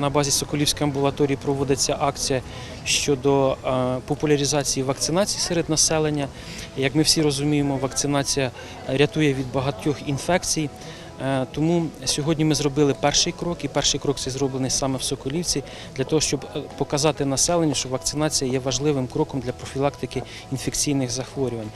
на базі Соколівської амбулаторії проводиться акція щодо е, популяризації вакцинації серед населення. Як ми всі розуміємо, вакцинація рятує від багатьох інфекцій. Е, Тому сьогодні ми зробили перший крок, і перший крок цей зроблений саме в Соколівці, для того, щоб е, показати населенню, що вакцинація є важливим кроком для профілактики інфекційних захворювань.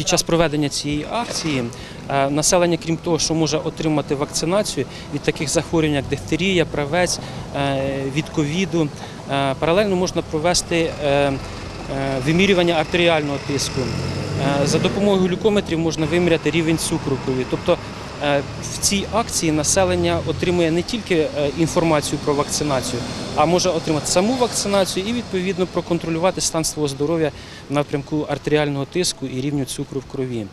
Під час проведення цієї акції е, населення, крім того, що може отримати вакцинацію від таких захворювань, як дифтерія, правець, е, від ковіду, е, паралельно можна провести вимірювання артеріального тиску. За допомогою глюкометрів можна виміряти рівень цукру крові. Тобто в цій акції населення отримує не тільки е, інформацію про вакцинацію, а може отримати саму вакцинацію і відповідно проконтролювати стан свого здоров'я напрямку артеріального тиску і рівню цукру в крові.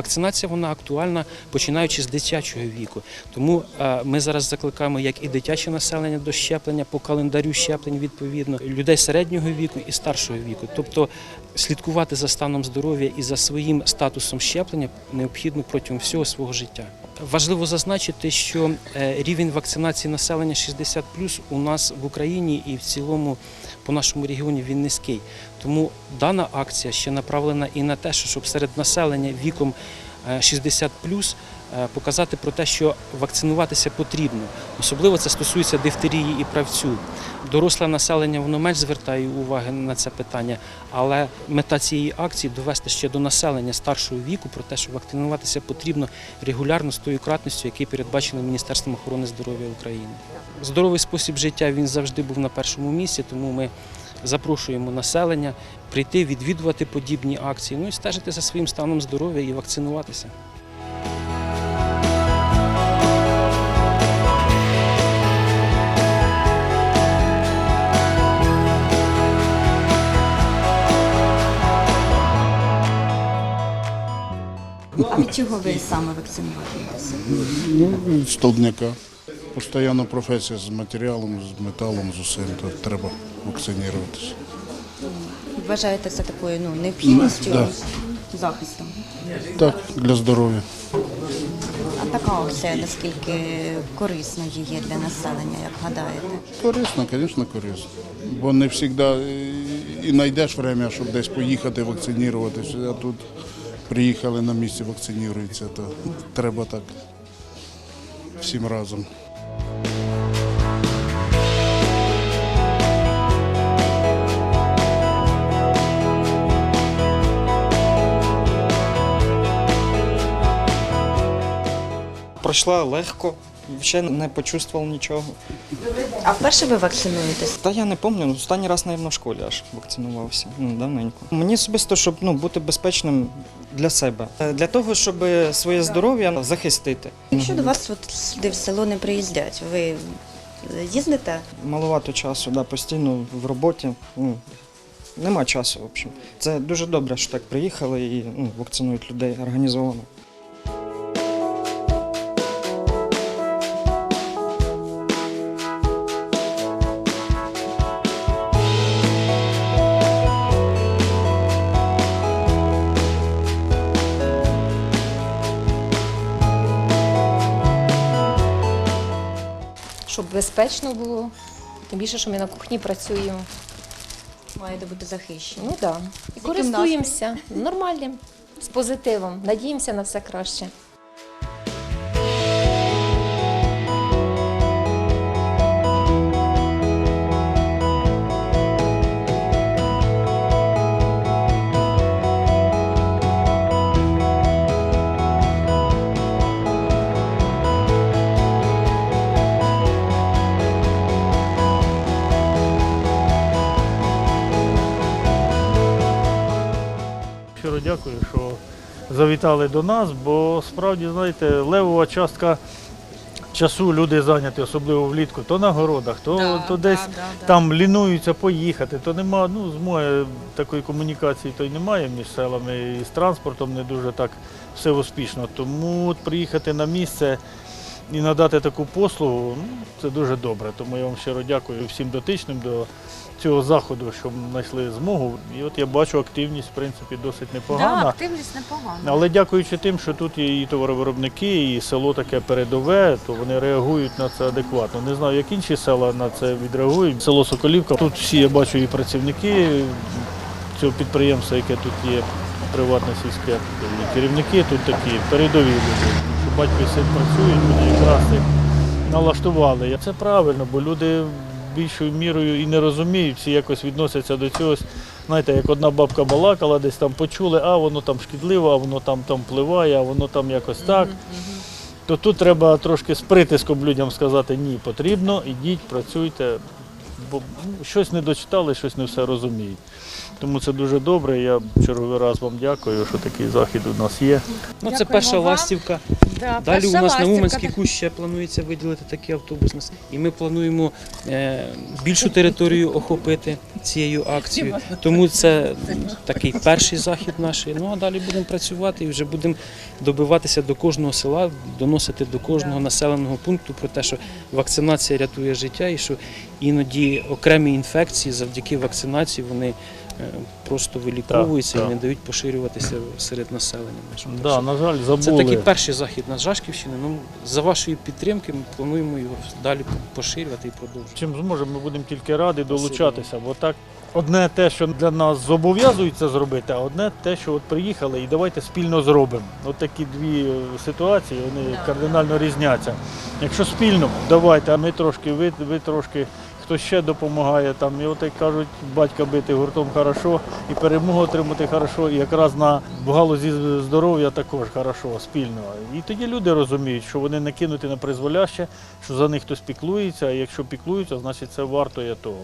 Вакцинація вона актуальна починаючи з дитячого віку. Тому е, ми зараз закликаємо як і дитяче населення до щеплення по календарю щеплень відповідно, людей середнього віку і старшого віку. Тобто слідкувати за станом здоров'я і за своїм статусом щеплення необхідно протягом всього свого життя. Важливо зазначити, що е, рівень вакцинації населення 60 у нас в Україні і в цілому по нашому регіоні він низький. Тому дана акція ще направлена і на те, щоб серед населення віком е, 60 показати про те, що вакцинуватися потрібно. Особливо це стосується дифтерії і правцю. Доросле населення воно менш звертає уваги на це питання, але мета цієї акції довести ще до населення старшого віку про те, що вакцинуватися потрібно регулярно з тою кратністю, який передбачено Міністерством охорони здоров'я України. Здоровий спосіб життя він завжди був на першому місці, тому ми запрошуємо населення прийти, відвідувати подібні акції, ну і стежити за своїм станом здоров'я і вакцинуватися. А від чого ви саме вакцинувалися? Ну, столбняка. Постоянно професія з матеріалом, з металом, з усім, то треба вакцинуватися. Вважаєте це такою ну, необхідністю Да. захистом? Так, для здоров'я. А така акція наскільки корисною є для населення, як гадаєте? Корисно, звісно, корисно. Бо не завжди і знайдеш время, щоб десь поїхати вакцинуватися, а тут приїхали на місці вакцинуються, то треба так всім разом. Пройшла легко, ще не почувствував нічого. А вперше ви вакцинуєтесь? Та я не пам'ятаю, останній раз, мабуть, в школі аж вакцинувався. Ну, давненько. Мені особисто, щоб ну, бути безпечним для себе, Е, для того, щоб своє здоров'я захистити. Якщо до вас от сюди в село не приїздять, ви їздите? Маловато часу, да, постійно в роботі. Ну, нема часу, в общем. Це дуже добре, що так приїхали і ну, вакцинують людей організовано. Щоб безпечно було. Тим більше, що ми на кухні працюємо. Маєте бути захищені. Ну так. Да. І користуємося нормальним, з позитивом. Надіємося на все краще. Щиро дякую, що завітали до нас, бо справді, знаєте, левова частка часу люди зайняті, особливо влітку, то на городах, то, то десь там лінуються поїхати, то нема, ну, змоги такої комунікації то й немає між селами і з транспортом не дуже так все успішно. Тому от приїхати на місце і надати таку послугу, ну, це дуже добре. Тому я вам щиро дякую всім дотичним до цього заходу, що знайшли змогу. І от я бачу активність, в принципі, досить непогана. активність непогана. Але дякуючи тим, що тут є і товаровиробники, і село таке передове, то вони реагують на це адекватно. Не знаю, як інші села на це відреагують. Село Соколівка. Тут всі я бачу і працівники цього підприємства, яке тут є, приватне сільське, і керівники тут такі передові люди. Що батько і син працюють, вони якраз їх налаштували. Це правильно, бо люди більшою мірою і не розуміють, всі якось відносяться до цього. Знаєте, як одна бабка балакала, десь там почули, а воно там шкідливо, а воно там, там впливає, а воно там якось так. То тут треба трошки з притиском людям сказати, ні, потрібно, ідіть, працюйте, бо ну, щось не дочитали, щось не все розуміють. Тому це дуже добре. Я черговий раз вам дякую, що такий захід у нас є. Ну, це перша вам. ластівка. Да, Далі у нас на ластівка. Уманський кущ ще планується виділити такий автобус. І ми плануємо е, більшу територію охопити цією акцією. Тому це такий перший захід наш. Ну а далі будемо працювати і вже будемо добиватися до кожного села, доносити до кожного населеного пункту про те, що вакцинація рятує життя і що іноді окремі інфекції завдяки вакцинації вони е, просто виліковуються Так, і не так. дають поширюватися серед населення. нашого. Так на жаль, це такий перший захід на Жашківщині. Ну за вашої підтримки ми плануємо його далі поширювати і продовжувати. Чим зможемо, ми будемо тільки раді долучатися, бо так одне те, що для нас зобов'язується зробити, а одне те, що от приїхали і давайте спільно зробимо. От такі дві е, ситуації, вони кардинально різняться. Якщо спільно, давайте, а ми трошки, ви, ви трошки, хто ще допомагає там, і от як кажуть, батька бити гуртом хорошо, і перемогу отримати хорошо, і якраз на галузі здоров'я також хорошо, спільно. І тоді люди розуміють, що вони не кинуті на призволяще, що за них хтось піклується, а якщо піклуються, значить це варто є того.